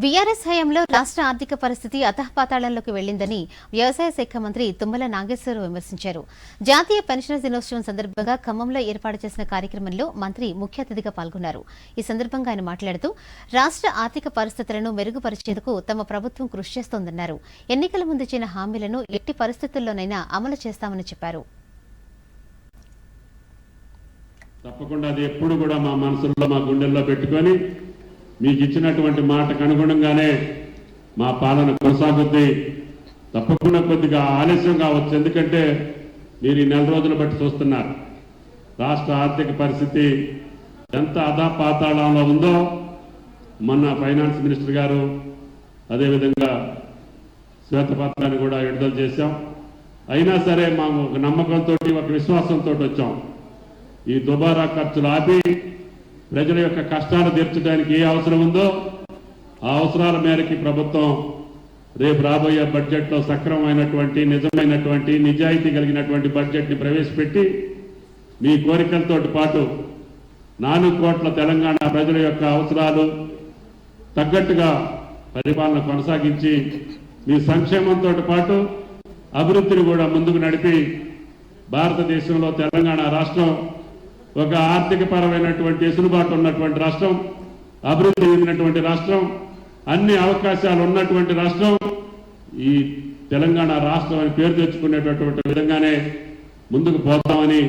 BRS హయాంలో రాష్ట్ర ఆర్థిక పరిస్థితి అతహపాతాళంలోకి వెళ్ళిందని వ్యవసాయ శాఖ మంత్రి తుమ్మల నాగేశ్వరరావు విమర్శించారు. జాతీయ పెన్షన్ దినోత్సవం సందర్భంగా ఖమ్మంలో ఏర్పాటు చేసిన కార్యక్రమంలో మంత్రి ముఖ్య అతిథిగా పాల్గొన్నారు. ఈ సందర్భంగా ఆయన మాట్లాడుతూ రాష్ట్ర ఆర్థిక పరిస్థితులను మెరుగుపరిచేందుకు తమ ప్రభుత్వం కృషి చేస్తోందన్నారు. ఎన్నికల ముందు ఇచ్చిన హామీలను ఎట్టి పరిస్థితుల్లోనైనా అమలు చేస్తామని చెప్పారు. తప్పకుండా అది ఎప్పుడు కూడా మా మనసుల్లో మా గుండెల్లో పెట్టుకొని మీకు ఇచ్చినటువంటి మాటకు అనుగుణంగానే మా పాలన కొనసాగుద్ది. తప్పకుండా కొద్దిగా ఆలస్యం కావచ్చు. ఎందుకంటే మీరు ఈ నెల రోజులు బట్టి చూస్తున్నారు. రాష్ట్ర ఆర్థిక పరిస్థితి ఎంత అధాపాతాళంలో ఉందో మొన్న ఫైనాన్స్ మినిస్టర్ గారు అదేవిధంగా శ్వేతపత్రాన్ని కూడా విడుదల చేశాం. అయినా సరే మాకు ఒక నమ్మకంతో ఒక విశ్వాసంతో వచ్చాం. ఈ దుబారా ఖర్చులు ఆపి ప్రజల యొక్క కష్టాలు తీర్చడానికి ఏ అవసరం ఉందో ఆ అవసరాల మేరకి ప్రభుత్వం రేపు రాబోయే బడ్జెట్లో సక్రమమైనటువంటి నిజమైనటువంటి నిజాయితీ కలిగినటువంటి బడ్జెట్ని ప్రవేశపెట్టి మీ కోరికలతో పాటు నాలుగు కోట్ల తెలంగాణ ప్రజల యొక్క అవసరాలు తగ్గట్టుగా పరిపాలన కొనసాగించి మీ సంక్షేమంతో పాటు అభివృద్ధిని కూడా ముందుకు నడిపి భారతదేశంలో తెలంగాణ రాష్ట్రం ఒక ఆర్థిక పరమైనటువంటి వెసులుబాటు ఉన్నటువంటి రాష్ట్రం అభివృద్ధి చెందినటువంటి రాష్ట్రం అన్ని అవకాశాలు ఉన్నటువంటి రాష్ట్రం ఈ తెలంగాణ రాష్ట్రం అని పేరు తెచ్చుకునేటటువంటి విధంగానే ముందుకు పోతామని